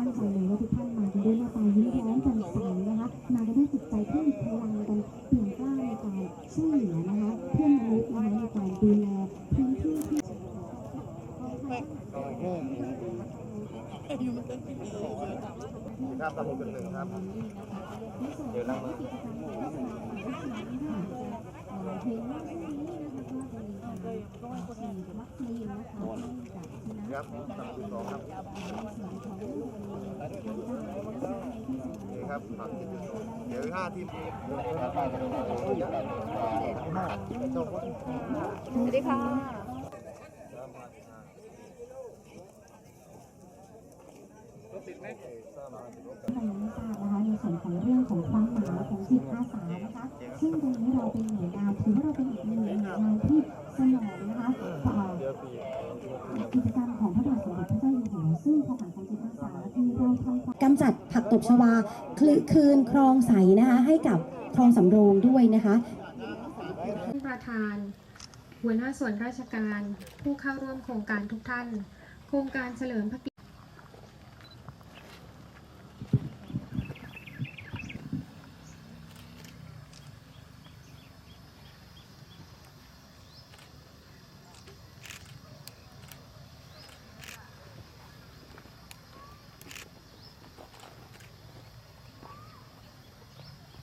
มั่นใจเลยว่าทุกท่านมากันด้วยหน้าตายิ้มแย้มแจ่มใสนะคะ มากันด้วยจิตใจที่มีพลังกันเปลี่ยนกล้าในการช่วยเหลือนะคะเพื่อนมนุษย์นะคะในการดูแลพื้นที่ที่ ครับตะลุกเป็นหนึ่งครับ เดี๋ยวนั่งมือเลงว่าช่วงนี้นะครับสุนัขครับสามสิบสองครับนี่ครับสามสิบสองเดี๋ยวห้าทีมสวัสดีค่ะ ทาง นี้ทราบนะคะในส่วนของเรื่องของความหมายของจิตอาสานะคะซึ่งตรงนี้เราเป็นหน่วยงานถือว่าเราเป็นอีกหนึ่งหน่วยงานที่สนองนะคะต่อกิจกรรมของพระบาทสมเด็จพระเจ้าอยู่หัวซึ่งสถานการจิตอาสาที่เราทำกำจัดผักตบชวาคลืคืนคลองใสนะคะให้กับคลองสำโรงด้วยนะคะท่านประธาน หัวหน้าส่วนราชการ ผู้เข้าร่วมโครงการทุกท่าน โครงการเฉลิมพระเกียรติ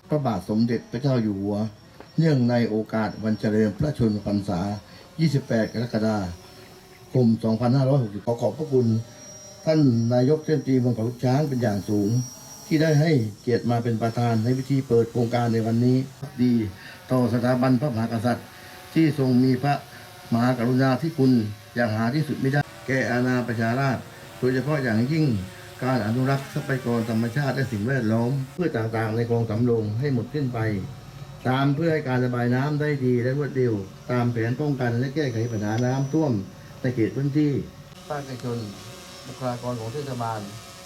พระบาทสมเด็จพระเจ้าอยู่หัว เนื่องในโอกาสวันเฉลิมพระชนมพรรษา 28 กรกฎาคม 2560 ขอขอบพระคุณท่านนายกเทศมนตรีเมืองเขาลูกช้างเป็นอย่างสูง ที่ได้ให้เกียรติมาเป็นประธานในพิธีเปิดโครงการในวันนี้ ดีต่อสถาบันพระมหากษัตริย์ ที่ทรงมีพระมหากรุณาธิคุณอย่างหาที่สุดไม่ได้ แก่อาณาประชาราษฎรโดยเฉพาะอย่างยิ่ง การอนุรักษ์ทรัพยากรธรรมชาติและสิ่งแวดล้อมเพื่อต่างๆ ในคลองสำโรงให้หมดสิ้นไป ตามเพื่อให้การระบายน้ำได้ดีและรวดเร็ว ตามแผนป้องกันและแก้ไขปัญหาน้ำท่วมในเขตพื้นที่ภาคเอกชนบุคลากรของเทศบาล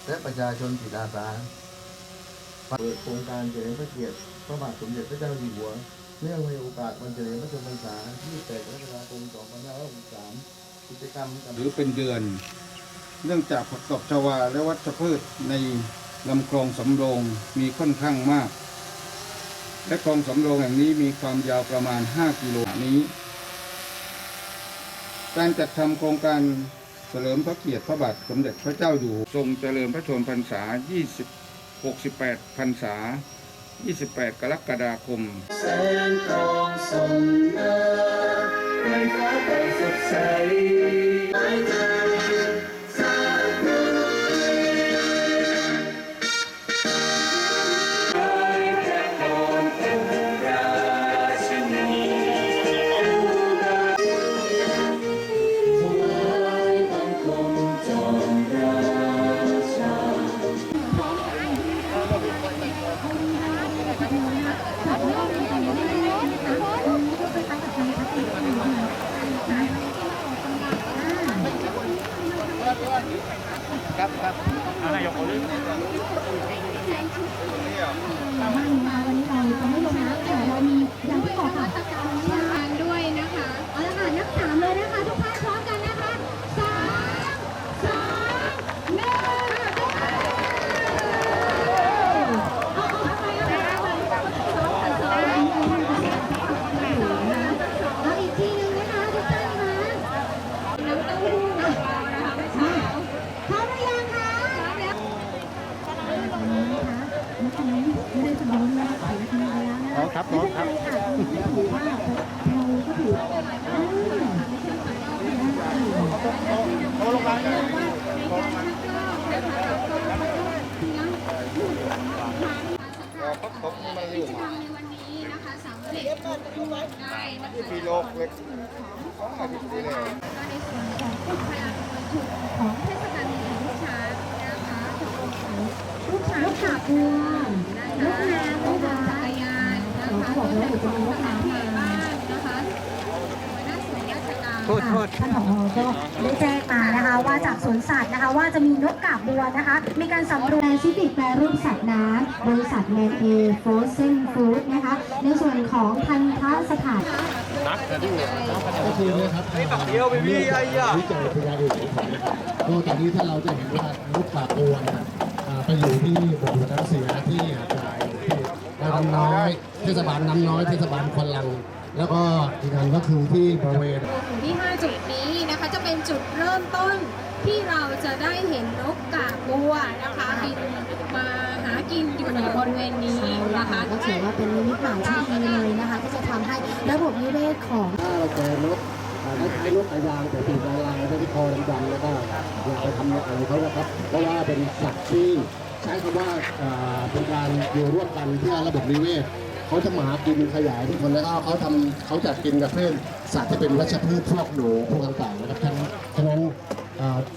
และประชาชนจิตอาสาเปิดโครงการเฉลิมพระเกียรติพระบาทสมเด็จพระเจ้าอยู่หัวเนื่องในโอกาสวันเฉลิมพระชนมพรรษา28กรกฎาคม2563กิจกรรมกับหรือเป็นเดือน เนื่องจากผักตบชวาและวัชพืชในลำคลองสำโรงมีค่อนข้างมาก และคลองสำโรงแห่งนี้มีความยาวประมาณ 5 กิโลนี้ การจัดทำโครงการเฉลิมพระเกียรติพระบาทสมเด็จพระเจ้าอยู่หัวทรงเจริญพระชนมพรรษา 20 68 พรรษา 28 กรกฎาคม แสงทองส่องมาไร้ฟ้าใสสดสไม้ใจส กี้ไม่ได้จะล้มแล้วขอนาทีเดียวนะพร้อมครับพร้อมครับไม่เป็นไรค่ะถือว่าเราก็ถืออ่าเขาลงมาเนี่ยในการคัดลอกนะคะแล้วก็เพียงเขาเขาไม่ได้กิอยู่จกรรมในวันนี้นะคะสำเร็จรุ่ร่วงได้นะคะปีโลกเล็กสองอาทิตย์ที่แล้วก็ในส่วนของกลุ่มพลังมวลชนของเทศบาลเมืองลูกช้างนะคะทุกของลูกช้างขาบัวนะคะานนะคะรถแต่ของสถานที่บ้านนะคะหัวหน้าส่วนราชการท่านผอก็ได้แจ้งมานะคะ ว่าจากสวนสัตว์นะคะ ว่าจะมีนกกาบบัวนะคะ มีการสำรวจแปซิฟิกแปรรูปสัตว์น้ำบริษัทแมนเอโฟเซนฟู้ดนะคะ ในส่วนของทันทสถาน ก็คือเนี่ยครับเดียวไปพี่ไอ้ยาวิจัยพยานเอกสารก็ตอนนี้ถ้าเราจะเห็นว่านกปากบัวเนี่ยอ่าไปอยู่ที่บ่อน้ำเสียที่หาดทรายที่น้ำน้อยเทศบาลน้ำน้อยเทศบาลควนลัง แล้วก็อีกอันก็คือที่บริเวณอยู่ที่5จุดนี้นะคะจะเป็นจุดเริ่มต้นที่เราจะได้เห็นนกกาบบัวนะคะบินมาหากินอยู่ในบริเวณนี้นะคะก็ถือว่าเป็นนิมิตหมายที่ดีเลยนะคะที่จะทำให้ระบบนิเวศของถ้าเราเจอนกอ่าคล้ายๆนกกระยางแต่ปีกลายๆแล้วที่คอดำๆแล้วก็อย่าไปทำอะไรเขานะครับเพราะว่าเป็นสัตว์ที่ใช้คำว่าอ่าเป็นการอยู่ร่วมกันเพื่อระบบนิเวศ เขาจะมาหากินขยายทุกคนแล้วก็เขาทำเขาจัดกินกับเพื่อนสัตว์ที่เป็นวัชพืชพวกหนูพวกต่างๆนะครับฉะนั้นฉะนั้น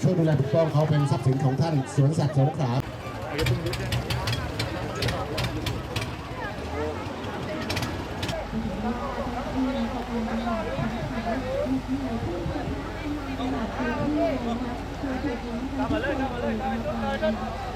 ช่วยดูแลปกป้องเขาเป็นทรัพย์สินของท่านสวนสัตว์สงขลามันก็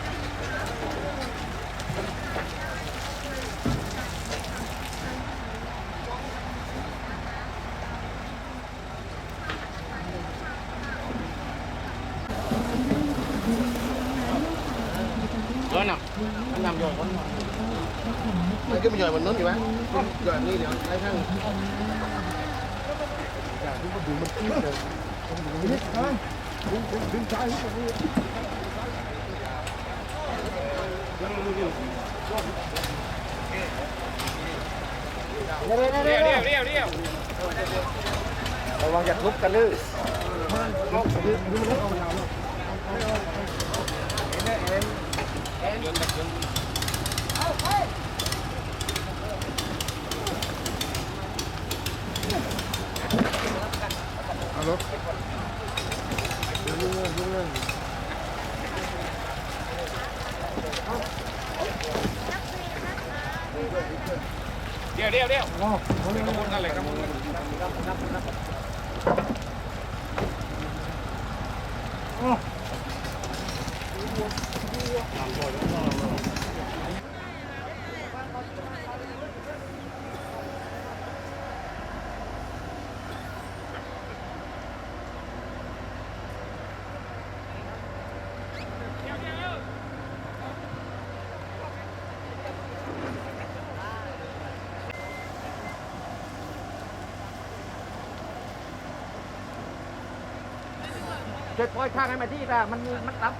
ย่อยมันนู้นอยู่ไหมย่อยนี่เดี๋ยวไอ้ข้างระวังจะทุบกันลื่น luôn đặt luôn alo đúng rồi đúng rồi đeo đeo đeo không muốn ra lấy không muốn Oh. ช่วยปล่อยข้างให้มาที่ละมันมันรับ